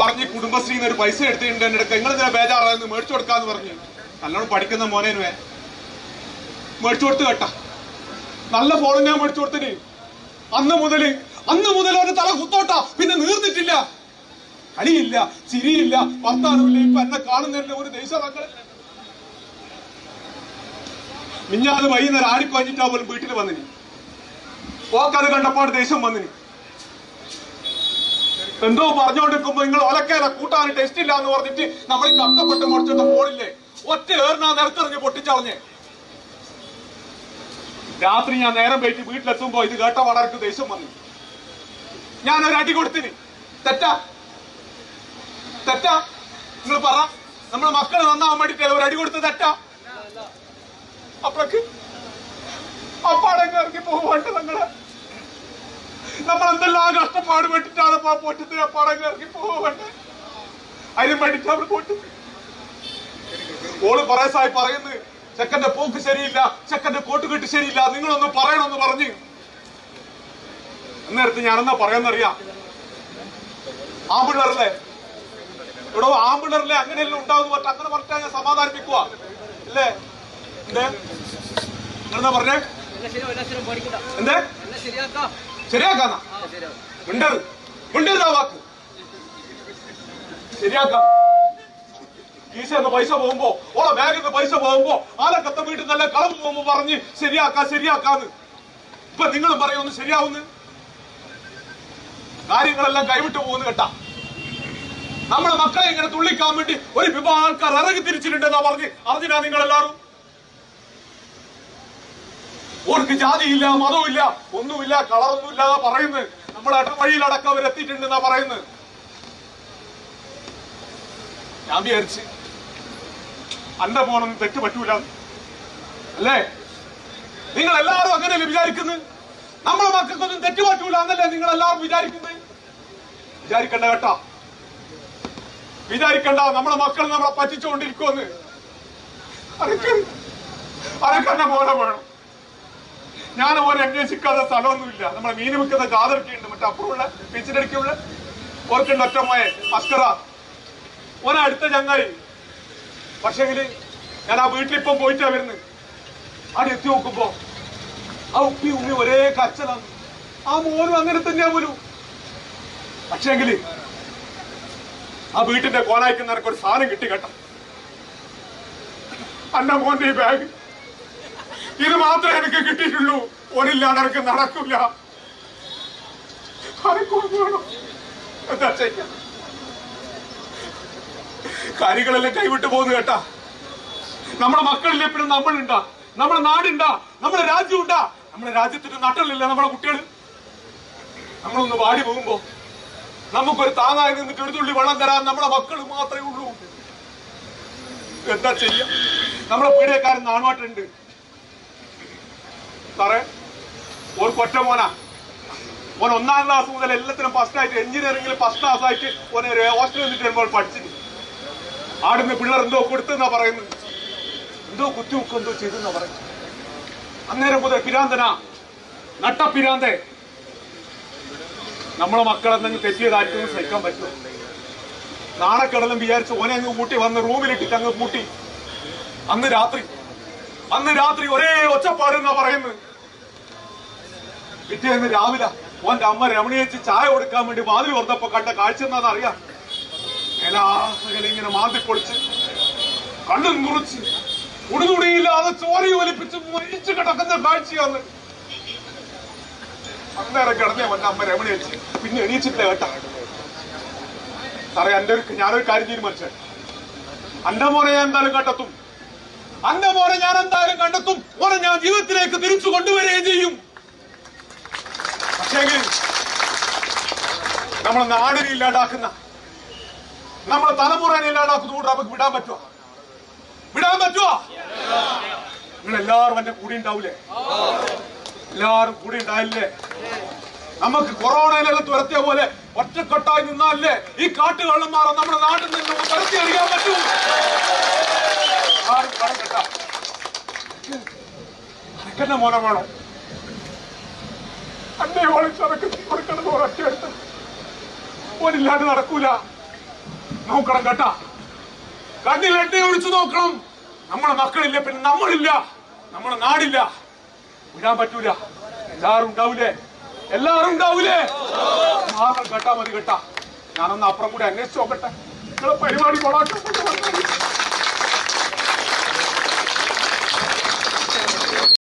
പറഞ്ഞ് കുടുംബശ്രീന്ന് ഒരു പൈസ എടുത്തിട്ടുണ്ട് എന്റെ അടുത്ത്. നിങ്ങൾ ഇതിനെ ബേജാറായിരുന്നു മേടിച്ചു കൊടുക്കാന്ന് പറഞ്ഞു. നല്ലോണം പഠിക്കുന്ന മോനേനുവേ മേടിച്ചു കൊടുത്ത് കേട്ട. നല്ല ഫോൺ ഞാൻ മേടിച്ചു കൊടുത്തിന്. അന്ന് മുതൽ അന്ന് മുതൽ അവന്റെ തല കുത്തോട്ടാ. പിന്നെ നീർന്നിട്ടില്ല. കളിയില്ല ചിരിയില്ല വർത്താനമില്ല ഇപ്പൊ എന്നെ കാണുന്നില്ല ഒരു ദേശം മിഞ്ഞാത് വൈകുന്നേരം ആടിപ്പാഞ്ഞിട്ടാ പോലും വീട്ടിൽ വന്നിന്. ഓക്കത് കണ്ടപ്പാട് ദേശം വന്നിനി. എന്തോ പറഞ്ഞുകൊണ്ടിരിക്കുമ്പോ നിങ്ങൾ ഒലക്കേല കൂട്ടാൻ ടെസ്റ്റ് ഇല്ല എന്ന് പറഞ്ഞിട്ട് നമ്മൾ ഈ കത്തപ്പെട്ട് മുറിച്ചിട്ട് പോളില്ലേ ഒറ്റ ഏറിനാ നിരത്തെറിഞ്ഞ് പൊട്ടിച്ചളഞ്ഞ്. രാത്രി ഞാൻ നേരം പോയിട്ട് വീട്ടിലെത്തുമ്പോ ഇത് കേട്ട വളർക്ക് ദേഷ്യം വന്നു. ഞാൻ ഒരു അടി കൊടുത്തിന്. തെറ്റാ. തെറ്റാ. നിങ്ങൾ പറ. നമ്മളെ മക്കൾ നന്നാവാൻ വേണ്ടിട്ട് ഒരു അടി കൊടുത്ത് തെറ്റാ. അപ്പഴക്ക് അപ്പാടങ്ങ് ഇറങ്ങി പോവാണ്ട് നിങ്ങൾ നമ്മൾ എന്തെല്ലാം കഷ്ടപ്പാട് പെട്ടിട്ടാണ് ആ പടം ഇറങ്ങി പോവാണ്ട് അതിന് വേണ്ടിട്ട് അവർ പോട്ട് ഓൾ പറയസായി പറയുന്നു ചെക്കന്റെ പോക്ക് ശരിയില്ല ചെക്കന്റെ കോട്ട് കെട്ട് ശരിയില്ല നിങ്ങളൊന്ന് പറയണമെന്ന് പറഞ്ഞു. അന്നേരത്ത് ഞാനെന്നാ പറയാന്നറിയാം? ആമ്പിള്ളേരല്ലേ? ഇവിടെ ആമ്പിള്ളേരല്ലേ? അങ്ങനെയല്ല ഉണ്ടാവുന്ന പറ്റ അങ്ങനെ പറഞ്ഞാൽ ഞാൻ സമാധാനിപ്പിക്കുക അല്ലേ? എന്തേ? നിങ്ങളെന്താ പറഞ്ഞേ? എന്തേ? ശരിയാക്കാം ശരിയാവും മിണ്ടരുത് ആ വാക്ക്. ശരിയാക്കാം. കീശന്ന് പൈസ പോകുമ്പോ ഓളെ ബാഗിൽ നിന്ന് പൈസ പോകുമ്പോ ആലക്കത്തെ വീട്ടിൽ നല്ല കളവ് പോകുമ്പോ പറഞ്ഞ് ശരിയാക്കാ ശരിയാക്കാന്ന്. ഇപ്പൊ നിങ്ങളും പറയൊന്ന് ശരിയാവുന്ന്. കാര്യങ്ങളെല്ലാം കൈവിട്ടു പോകുന്നു കേട്ടാ. നമ്മളെ മക്കളെ ഇങ്ങനെ തുള്ളിക്കാൻ വേണ്ടി ഒരു വിഭാഗം ആൾക്കാർ ഇറങ്ങി തിരിച്ചിട്ടുണ്ടെന്നാ പറഞ്ഞ് അറിഞ്ഞില്ല നിങ്ങൾ എല്ലാവരും ഓർക്ക് ജാതിയില്ല മതവുമില്ല ഒന്നുമില്ല കളറൊന്നും ഇല്ലാതെ പറയുന്നത്. നമ്മുടെ ഇടവഴിയിലടക്കം അവർ എത്തിയിട്ടുണ്ടെന്നാ പറയുന്നത്. ഞാൻ വിചാരിച്ച് അന്റെ പോണം തെറ്റ് പറ്റൂല. അല്ലേ? നിങ്ങൾ എല്ലാവരും അങ്ങനെയല്ലേ വിചാരിക്കുന്നത് നമ്മളെ മക്കൾക്കൊന്നും തെറ്റ് പറ്റൂല എന്നല്ലേ നിങ്ങൾ എല്ലാവരും വിചാരിക്കുന്നത് വിചാരിക്കണ്ട കേട്ടാ. വിചാരിക്കണ്ട നമ്മളെ മക്കൾ നമ്മളെ പറ്റിച്ചുകൊണ്ടിരിക്കുമെന്ന് അതൊക്കെ പോലെ വേണം. ഞാൻ ഓരോ അന്വേഷിക്കാത്ത സ്ഥലമൊന്നുമില്ല. നമ്മളെ മീൻ വിൽക്കുന്ന ജാതൊക്കെയുണ്ട് മറ്റേ അപ്പുറമുള്ള ബീച്ചിനടുക്കുള്ള ഓർക്കുണ്ട് ഒറ്റമായ അസ്കറ ഓനെ അടുത്ത ചങ്ങായി. പക്ഷെങ്കിൽ ഞാൻ ആ വീട്ടിലിപ്പം പോയിട്ടാ വരുന്നത് അവിടെ എത്തി നോക്കുമ്പോ ആ ഉപ്പി ഉമ്മി ഒരേ കച്ചലാണ് ആ മോനും അങ്ങനെ തന്നെയാ പോലും പക്ഷേങ്കിൽ ആ വീട്ടിന്റെ കോലായിക്കുന്നവർക്ക് ഒരു സാധനം കിട്ടി കേട്ടോ. അന്ന മോന്റെ ഈ ബാഗ് ഇത് മാത്രമേ എനിക്ക് കിട്ടിയിട്ടുള്ളൂ. ഒരില്ലാണ്ട് എനിക്ക് നടക്കില്ല എന്താ കാര്യങ്ങളെല്ലാം കൈവിട്ട് പോകുന്നു കേട്ടാ. നമ്മുടെ മക്കളിൽ എപ്പോഴും നമ്മളുണ്ടാ. നമ്മുടെ നാടുണ്ടാ. നമ്മുടെ രാജ്യമുണ്ടാ. നമ്മുടെ രാജ്യത്തിന്റെ നട്ടലില്ല നമ്മുടെ കുട്ടികൾ നമ്മളൊന്ന് വാടി പോകുമ്പോ നമുക്കൊരു താങ്ങായി നിന്നിട്ട് ഒരു തുള്ളി വെള്ളം തരാൻ നമ്മുടെ മക്കൾ മാത്രമേ ഉള്ളൂ. എന്താ ചെയ്യാ? നമ്മുടെ പീഡിയക്കാരൻ നാണുമായിട്ടുണ്ട് സാറേ ഒരു കൊറ്റ മോനാ. ഓൻ ഒന്നാം ക്ലാസ് മുതൽ എല്ലാത്തിനും ഫസ്റ്റ് ആയിട്ട് എഞ്ചിനീയറിംഗിൽ ഫസ്റ്റ് ക്ലാസ് ആയിട്ട് ഓനെ ഹോസ്റ്റലിൽ നിന്നിട്ട് വരുമ്പോൾ പഠിച്ചിട്ട് ആടുന്ന പിള്ളേർ എന്തോ കൊടുത്തെന്നാ പറയുന്നത്. എന്തോ കുത്തിമുക്ക് എന്തോ ചെയ്തെന്നാ പറയുന്നത്. അന്നേരം മുതൽ പിരാന്തനാ. നട്ട പിരാന്തേ. നമ്മളെ മക്കൾ എന്തെങ്കിലും തെറ്റിയതായിട്ടൊന്നും സഹിക്കാൻ പറ്റുമോ? നാണക്കടലും വിചാരിച്ച് ഓനെ അങ്ങ് കൂട്ടി വന്ന് റൂമിലിട്ടിട്ട് അങ്ങ് കൂട്ടി. അന്ന് രാത്രി. അന്ന് രാത്രി ഒരേ ഒച്ചപ്പാടെന്നാ പറയുന്നത്. പിറ്റേന്ന് രാവിലെ ഓന്റെ അമ്മ രമണിയേച്ച് ചായ കൊടുക്കാൻ വേണ്ടി വാതിൽ വന്നപ്പോ കണ്ട കാഴ്ച എന്താണെന്ന് അറിയാം ഇങ്ങനെ മാന്തിപ്പൊളിച്ച് കണ്ണും കുറിച്ച് ഉടുതുടിയില്ലാതെ ചോരി ഒലിപ്പിച്ച് മരിച്ചു കിടക്കുന്ന കാഴ്ചയാണ്. അന്നേരം കിടന്നേ വന്ന അമ്മ രമണിയേച്ച്. പിന്നെ എണീച്ചിട്ടില്ല കേട്ടാ. സാറേ എന്റെ ഒരു ഞാനൊരു കാര്യം തീരുമാനിച്ചേ. അന്റെ മോനെ ഞാൻ എന്തായാലും കണ്ടെത്തും. അന്റെ മോനെ ഞാൻ എന്തായാലും കണ്ടെത്തും. മോനെ ഞാൻ ജീവിതത്തിലേക്ക് തിരിച്ചു കൊണ്ടുവരികയും ചെയ്യും. പക്ഷേങ്കിൽ നമ്മളെ നാടിനെ ഇല്ലാണ്ടാക്കുന്ന നമ്മളെ തലമുറനെ ഇല്ലാണ്ടാക്കുന്ന കൂടെ നമുക്ക് വിടാൻ പറ്റുമോ വിടാൻ പറ്റുമോ നിങ്ങൾ എല്ലാവരും എന്റെ കൂടി ഉണ്ടാവൂലേ? എല്ലാവരും കൂടി ഉണ്ടായില്ലേ? നമുക്ക് കൊറോണയിലെല്ലാം തുരത്തിയ പോലെ ഒറ്റക്കെട്ടായി നിന്നാലേ ഈ കാട്ടുകള്ളന്മാരെ നമ്മുടെ നാട്ടിൽ നിന്ന് തുരത്തി അറിയാൻ പറ്റൂ? ആരും കടം മോനെ വേണം. അന്നെ വിളിച്ചടക്കി കൊടുക്കണം ഒരൊറ്റ ഓനില്ലാണ്ട് നടക്കൂല. നോക്കണം കേട്ടാ. കണ്ണിൽ എണ്ണ ഒഴിച്ചു നോക്കണം. നമ്മളെ മക്കളില്ല പിന്നെ നമ്മളില്ല. നമ്മളെ നാടില്ല. വിടാൻ പറ്റൂല. എല്ലാരും ഉണ്ടാവൂലേ? എല്ലാരും ഉണ്ടാവൂലേ? മാത്രം കേട്ടാ മതി കേട്ടാ. ഞാനൊന്ന് അപ്പുറം കൂടി അന്വേഷിച്ച് നോക്കട്ടെ. നിങ്ങളെ പരിപാടി കൊളാക്കാൻ